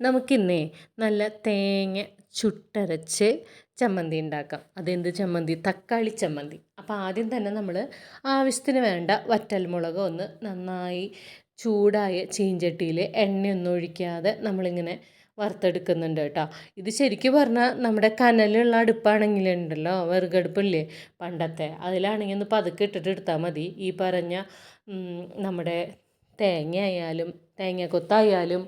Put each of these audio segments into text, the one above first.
നമുക്കിന്നേ നല്ല തേങ്ങ ചുട്ടരച്ച് ചമ്മന്തി ഉണ്ടാക്കാം. അതെന്ത് ചമ്മന്തി? തക്കാളി ചമ്മന്തി. അപ്പോൾ ആദ്യം തന്നെ നമ്മൾ ആവശ്യത്തിന് വേണ്ട വറ്റൽമുളക് ഒന്ന് നന്നായി ചൂടായ ചീഞ്ചട്ടിയിൽ എണ്ണയൊന്നും ഒഴിക്കാതെ നമ്മളിങ്ങനെ വറുത്തെടുക്കുന്നുണ്ട് കേട്ടോ. ഇത് ശരിക്കും പറഞ്ഞാൽ നമ്മുടെ കനലുള്ള അടുപ്പാണെങ്കിലുണ്ടല്ലോ വെറുകടുപ്പില്ലേ? പണ്ടത്തെ. അതിലാണെങ്കിൽ ഒന്ന് പതുക്കെ ഇട്ടിട്ട് എടുത്താൽ മതി. ഈ പറഞ്ഞ നമ്മുടെ തേങ്ങ ആയാലും തേങ്ങാക്കൊത്തായാലും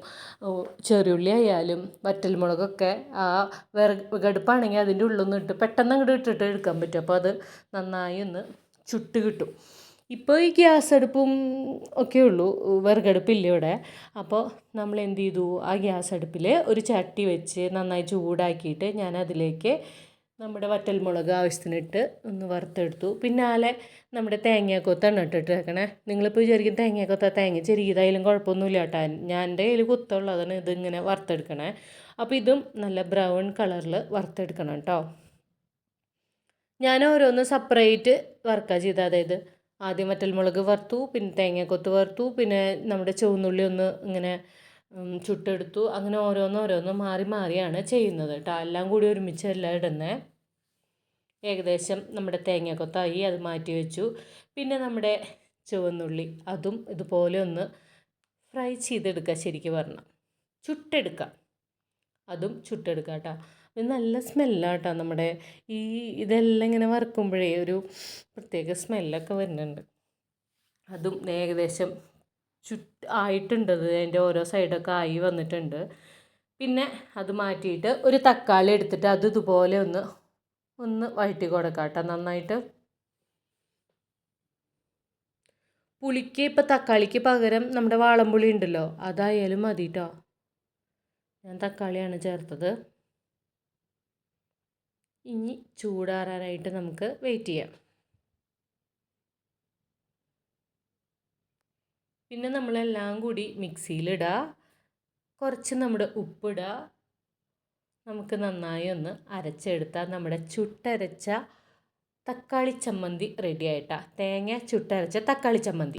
ചെറിയുള്ളി ആയാലും വറ്റൽമുളകൊക്കെ ആ വിറകടുപ്പാണെങ്കിൽ അതിന്റെ ഉള്ളൊന്നും ഇട്ട് പെട്ടെന്ന് അങ്ങോട്ട് ഇട്ടിട്ട് എടുക്കാൻ പറ്റും. അപ്പോൾ അത് നന്നായി ഒന്ന് ചുട്ട് കിട്ടും. ഇപ്പോൾ ഈ ഗ്യാസ് അടുപ്പും ഒക്കെ ഉള്ളൂ വിറകടുപ്പില്ല ഇവിടെ. അപ്പോൾ നമ്മൾ എന്ത് ചെയ്തു? ആ ഗ്യാസ് അടുപ്പിൽ ഒരു ചട്ടി വെച്ച് നന്നായി ചൂടാക്കിയിട്ട് ഞാൻ അതിലേക്ക് നമ്മുടെ വറ്റൽമുളക് ആവശ്യത്തിനിട്ട് ഒന്ന് വറുത്തെടുത്തു. പിന്നാലെ നമ്മുടെ തേങ്ങാക്കൊത്താണ് ഇട്ടിട്ടേക്കണേ നിങ്ങളിപ്പോൾ വിചാരിക്കും തേങ്ങാക്കൊത്ത തേങ്ങ ചെറിയതായാലും കുഴപ്പമൊന്നുമില്ല കേട്ടോ. ഞാൻ എന്റെ കയ്യിൽ കുത്തുള്ളതാണ് ഇതിങ്ങനെ വറുത്തെടുക്കണേ. അപ്പോൾ ഇതും നല്ല ബ്രൗൺ കളറിൽ വറുത്തെടുക്കണം കേട്ടോ. ഞാൻ ഓരോന്ന് സെപ്പറേറ്റ് വറുക്കുക ചെയ്തത് അതായത് ആദ്യം വറ്റൽമുളക് വറുത്തു പിന്നെ തേങ്ങാക്കൊത്ത് വറുത്തു പിന്നെ നമ്മുടെ ചുവന്നുള്ളി ഒന്ന് ഇങ്ങനെ ചുട്ടെടുത്തു. അങ്ങനെ ഓരോന്നോരോന്ന് ഓരോന്ന് മാറി മാറിയാണ് ചെയ്യുന്നത് കേട്ടോ. എല്ലാം കൂടി ഒരുമിച്ചല്ല ഇടുന്നത് ഏകദേശം നമ്മുടെ തേങ്ങാക്കൊത്തായി അത് മാറ്റി വെച്ചു. പിന്നെ നമ്മുടെ ചുവന്നുള്ളി അതും ഇതുപോലെ ഒന്ന് ഫ്രൈ ചെയ്തെടുക്കുക ശരിക്കും പറഞ്ഞാൽ ചുട്ടെടുക്കുക അതും ചുട്ടെടുക്കുക കേട്ടോ. നല്ല നല്ല കേട്ടോ നമ്മുടെ ഈ ഇതെല്ലാം ഇങ്ങനെ വറുക്കുമ്പോഴേ ഒരു പ്രത്യേക സ്മെല്ലൊക്കെ വരുന്നുണ്ട്. അതും ഏകദേശം ചുറ്റ് ആയിട്ടുണ്ട്. അതിന്റെ ഓരോ സൈഡൊക്കെ ആയി വന്നിട്ടുണ്ട്. പിന്നെ അത് മാറ്റിയിട്ട് ഒരു തക്കാളി എടുത്തിട്ട് അത് ഇതുപോലെ ഒന്ന് ഒന്ന് വഴറ്റി കൊടുക്കാം കേട്ടോ നന്നായിട്ട്. പുളിക്ക് ഇപ്പം തക്കാളിക്ക് പകരം നമ്മുടെ വാളംപുളി ഉണ്ടല്ലോ അതായാലും മതി കേട്ടോ ഞാൻ തക്കാളിയാണ് ചേർത്തത്. ഇനി ചൂടാറാനായിട്ട് നമുക്ക് വെയിറ്റ് ചെയ്യാം. പിന്നെ നമ്മളെല്ലാം കൂടി മിക്സിയിലിടുക കുറച്ച് നമ്മുടെ ഉപ്പിടുക നമുക്ക് നന്നായി ഒന്ന് അരച്ചെടുത്താൽ നമ്മുടെ ചുട്ടരച്ച തക്കാളി ചമ്മന്തി റെഡി ആയിട്ടാ. തേങ്ങ ചുട്ടരച്ച തക്കാളി ചമ്മന്തി.